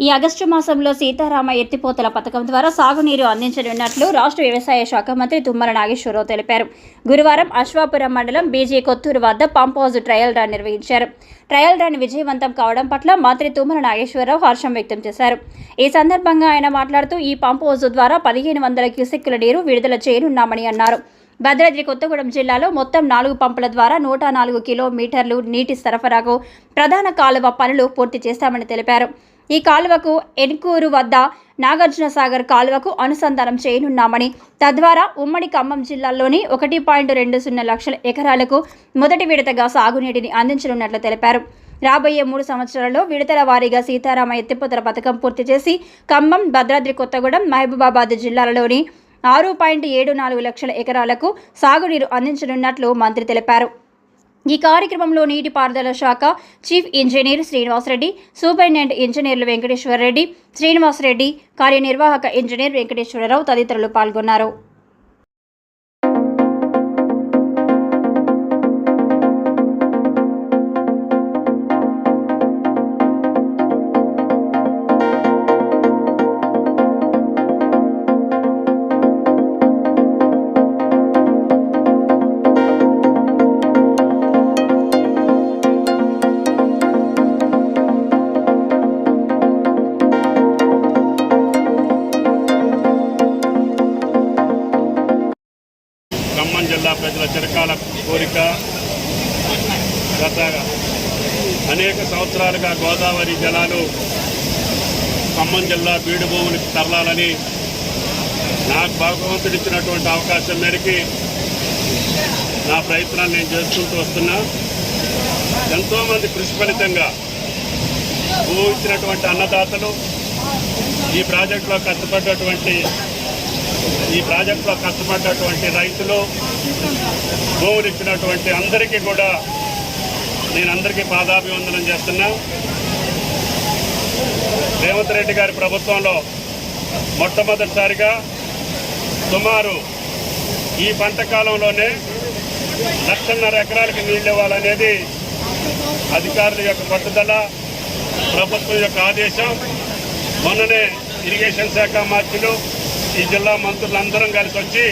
ఈ ఆగస్టు మాసంలో సీతారామ ఎత్తిపోతల పథకం ద్వారా సాగునీరు అందించనున్నట్లు రాష్ట్ర వ్యవసాయ శాఖ మంత్రి తుమ్మల నాగేశ్వరరావు తెలిపారు. గురువారం అశ్వాపురం మండలం బీజీ కొత్తూరు వద్ద పంప్ హౌస్ ట్రయల్ రన్ నిర్వహించారు. ట్రయల్ రన్ విజయవంతం కావడం పట్ల మంత్రి తుమ్మల నాగేశ్వరరావు హర్షం వ్యక్తం చేశారు. ఈ సందర్భంగా ఆయన మాట్లాడుతూ ఈ పంప్ హౌస్ ద్వారా పదిహేను వందల క్యూసెక్కుల నీరు విడుదల చేయనున్నామని అన్నారు. భద్రాద్రి కొత్తగూడెం జిల్లాలో మొత్తం నాలుగు పంపుల ద్వారా నూట నాలుగు కిలోమీటర్లు నీటి సరఫరాకు ప్రధాన కాలువ పనులు పూర్తి చేస్తామని తెలిపారు. ఈ కాలువకు ఎన్కూరు వద్ద నాగార్జున సాగర్ కాలువకు అనుసంధానం చేయనున్నామని తద్వారా ఉమ్మడి ఖమ్మం జిల్లాలోని ఒకటి పాయింట్ రెండు సున్నా లక్షల ఎకరాలకు మొదటి విడతగా సాగునీటిని అందించనున్నట్లు తెలిపారు. రాబోయే మూడు సంవత్సరాల్లో విడతల వారీగా సీతారామ ఎత్తిపోతల పథకం పూర్తి చేసి ఖమ్మం భద్రాద్రి కొత్తగూడెం మహబూబాబాద్ జిల్లాలలోని ఆరు పాయింట్ ఏడు నాలుగు లక్షల ఎకరాలకు సాగునీరు అందించనున్నట్లు మంత్రి తెలిపారు. ఈ కార్యక్రమంలో నీటిపారుదల శాఖ చీఫ్ ఇంజనీర్ శ్రీనివాసరెడ్డి సూపరింటెండెంట్ ఇంజనీర్లు వెంకటేశ్వరరెడ్డి శ్రీనివాసరెడ్డి కార్యనిర్వాహక ఇంజనీర్ వెంకటేశ్వరరావు తదితరులు పాల్గొన్నారు. ఖమ్మం జిల్లా ప్రజల చిరకాల కోరిక గత అనేక సంవత్సరాలుగా గోదావరి జలాలు ఖమ్మం జిల్లా బీడు భూములకు తరలాలని నాకు భగవంతుడు ఇచ్చినటువంటి అవకాశం మేరకి నా ప్రయత్నాలు నేను చేసుకుంటూ వస్తున్నా. ఎంతోమంది కృషి ఫలితంగా భూ ఇచ్చినటువంటి అన్నదాతలు ఈ ప్రాజెక్టులో కష్టపడ్డటువంటి ఈ ప్రాజెక్టులో కష్టపడ్డటువంటి రైతులు భూములు ఇచ్చినటువంటి అందరికీ కూడా నేను అందరికీ పాదాభివందనం చేస్తున్నా. రేవంత్ రెడ్డి గారి ప్రభుత్వంలో మొట్టమొదటిసారిగా సుమారు ఈ పంట కాలంలోనే లక్షన్నర ఎకరాలకి నీళ్ళు ఇవ్వాలనేది అధికారుల యొక్క పట్టుదల ప్రభుత్వం యొక్క ఆదేశం. మొన్ననే ఇరిగేషన్ శాఖ మంత్రులు ఈ జిల్లా మంత్రులందరం కలిసి వచ్చి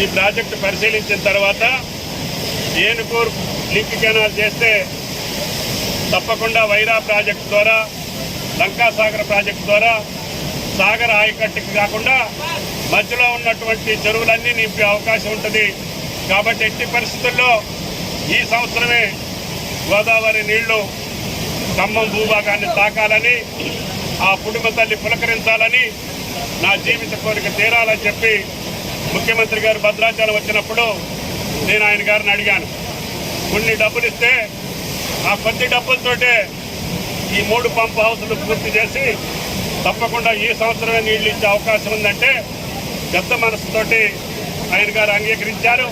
ఈ ప్రాజెక్టు పరిశీలించిన తర్వాత ఏనుకూరు లింక్ కెనాల్ చేస్తే తప్పకుండా వైరా ప్రాజెక్టు ద్వారా లంకాసాగర్ ప్రాజెక్టు ద్వారా సాగర్ ఆయకట్టుకి కాకుండా మధ్యలో ఉన్నటువంటి చెరువులన్నీ నింపే అవకాశం ఉంటుంది. కాబట్టి ఎట్టి పరిస్థితుల్లో ఈ సంవత్సరమే గోదావరి నీళ్ళు ఖమ్మం భూభాగాన్ని తాకాలని ఆ కుటుంబ తల్లి పులకరించాలని నా జీవిత కోరిక తీరాలని చెప్పి ముఖ్యమంత్రి గారు భద్రాచలం వచ్చినప్పుడు నేను ఆయన గారిని అడిగాను. కొన్ని డబ్బులు ఇస్తే ఆ కొద్ది డబ్బులతోటే ఈ మూడు పంప్ హౌస్లు పూర్తి చేసి తప్పకుండా ఈ సంవత్సరమే నీళ్ళు ఇచ్చే అవకాశం ఉందంటే పెద్ద మనసుతోటి ఆయన గారు అంగీకరించారు.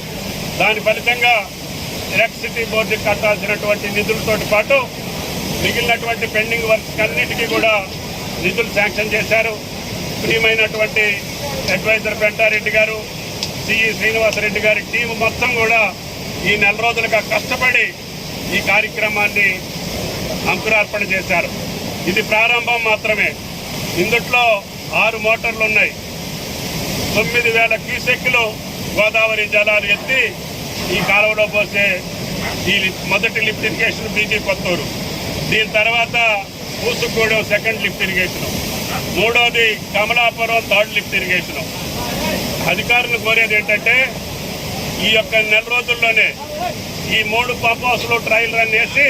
దాని ఫలితంగా ఎలక్ట్రిసిటీ బోర్డుకి కట్టాల్సినటువంటి నిధులతో పాటు మిగిలినటువంటి పెండింగ్ వర్క్స్ అన్నిటికీ కూడా నిధులు శాంక్షన్ చేశారు. ప్రియమైనటువంటి అడ్వైజర్ పెంటారెడ్డి గారు సిఈ శ్రీనివాసరెడ్డి గారి టీం మొత్తం కూడా ఈ నెల రోజులుగా కష్టపడి ఈ కార్యక్రమాన్ని అంకురార్పణ చేశారు. ఇది ప్రారంభం మాత్రమే. ఇందుట్లో ఆరు మోటార్లు ఉన్నాయి. తొమ్మిది వేల క్యూసెక్లు గోదావరి జలాలు ఎత్తి ఈ కాలువలో పోసే ఈ మొదటి లిఫ్ట్ ఇరిగేషన్ బీజీ కొత్తూరు. దీని తర్వాత పూసుగూడెం సెకండ్ లిఫ్ట్ ఇరిగేషన్. మూడోది కమలాపురం థర్డ్ లిఫ్ట్ ఇరిగేషన్. అధికారులు కోరేది ఏంటంటే ఈ యొక్క నెల రోజుల్లోనే ఈ మూడు పంప్ హౌస్లు ట్రయల్ రన్ చేసి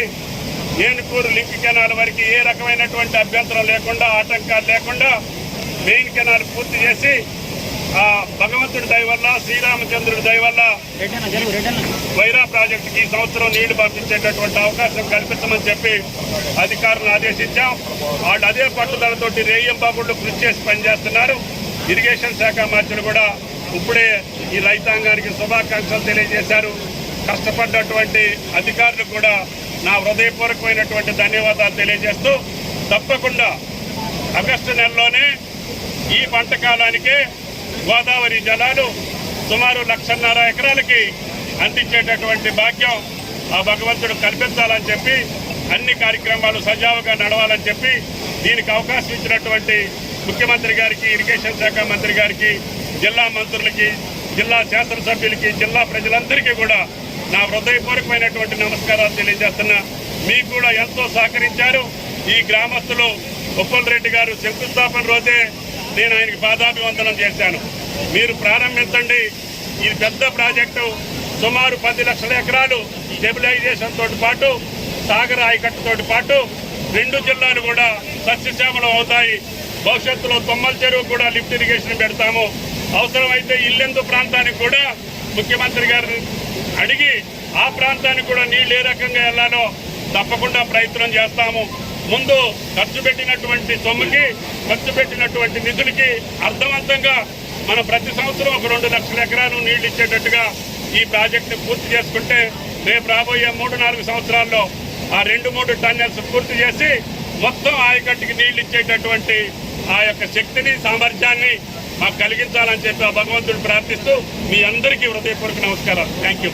ఏనుకూరు లింక్ కెనాల్ వరకు ఏ రకమైనటువంటి అభ్యంతరం లేకుండా ఆటంకాలు లేకుండా మెయిన్ కెనాల్ పూర్తి చేసి భగవంతుడి దయ వల్ల శ్రీరామచంద్రుడి దయ వల్ల వైరా ప్రాజెక్టుకి ఈ సంవత్సరం నీళ్ళు పంపించేటటువంటి అవకాశం కల్పించమని చెప్పి అధికారులను ఆదేశించాం. వాళ్ళు అదే పట్టుదలతోటి రేయంబాబుళ్ళు కృషి చేసి పనిచేస్తున్నారు. ఇరిగేషన్ శాఖ మంత్రులు కూడా ఇప్పుడే ఈ రైతాంగానికి శుభాకాంక్షలు తెలియజేశారు. కష్టపడ్డటువంటి అధికారులకు కూడా నా హృదయపూర్వకమైనటువంటి ధన్యవాదాలు తెలియజేస్తూ తప్పకుండా ఆగస్టు నెలలోనే ఈ పంట కాలానికే గోదావరి జలాలు సుమారు లక్షన్నర ఎకరాలకి అందించేటటువంటి భాగ్యం ఆ భగవంతుడు కల్పించాలని చెప్పి అన్ని కార్యక్రమాలు సజావుగా నడవాలని చెప్పి దీనికి అవకాశం ఇచ్చినటువంటి ముఖ్యమంత్రి గారికి ఇరిగేషన్ శాఖ మంత్రి గారికి జిల్లా మంత్రులకి జిల్లా శాసనసభ్యులకి జిల్లా ప్రజలందరికీ కూడా నా హృదయపూర్వకమైనటువంటి నమస్కారాలు తెలియజేస్తున్నా. మీకు కూడా ఎంతో సహకరించారు. ఈ గ్రామస్తులు ఉప్పల్ రెడ్డి గారు శంకుస్థాపన రోజే నేను ఆయనకి పాదాభివందనం చేశాను. మీరు ప్రారంభించండి. ఇది పెద్ద ప్రాజెక్టు సుమారు పది లక్షల ఎకరాలు స్టెబిలైజేషన్ తోటి పాటు సాగర ఆయకట్టుతోటి పాటు రెండు జిల్లాలు కూడా సస్యశ్యామలం అవుతాయి. భవిష్యత్తులో తొమ్మల చెరువు కూడా లిఫ్ట్ ఇరిగేషన్ పెడతాము. అవసరమైతే ఇల్లెందు ప్రాంతానికి కూడా ముఖ్యమంత్రి గారిని అడిగి ఆ ప్రాంతానికి కూడా నీళ్ళు ఏ రకంగా వెళ్ళాలో తప్పకుండా ప్రయత్నం చేస్తాము. ముందు ఖర్చు పెట్టినటువంటి సొమ్ముకి ఖర్చు పెట్టినటువంటి నిధులకి అర్థవంతంగా మనం ప్రతి సంవత్సరం ఒక రెండు లక్షల ఎకరాలు నీళ్ళు ఇచ్చేటట్టుగా ఈ ప్రాజెక్టు పూర్తి చేసుకుంటే రేపు రాబోయే మూడు నాలుగు సంవత్సరాల్లో ఆ రెండు మూడు టన్నెల్స్ పూర్తి చేసి మొత్తం ఆయకట్టుకి నీళ్ళు ఇచ్చేటటువంటి ఆ యొక్క శక్తిని సామర్థ్యాన్ని మాకు కలిగించాలని చెప్పి ఆ భగవంతుడు ప్రార్థిస్తూ మీ అందరికీ హృదయపూర్వక నమస్కారాలు. Thank you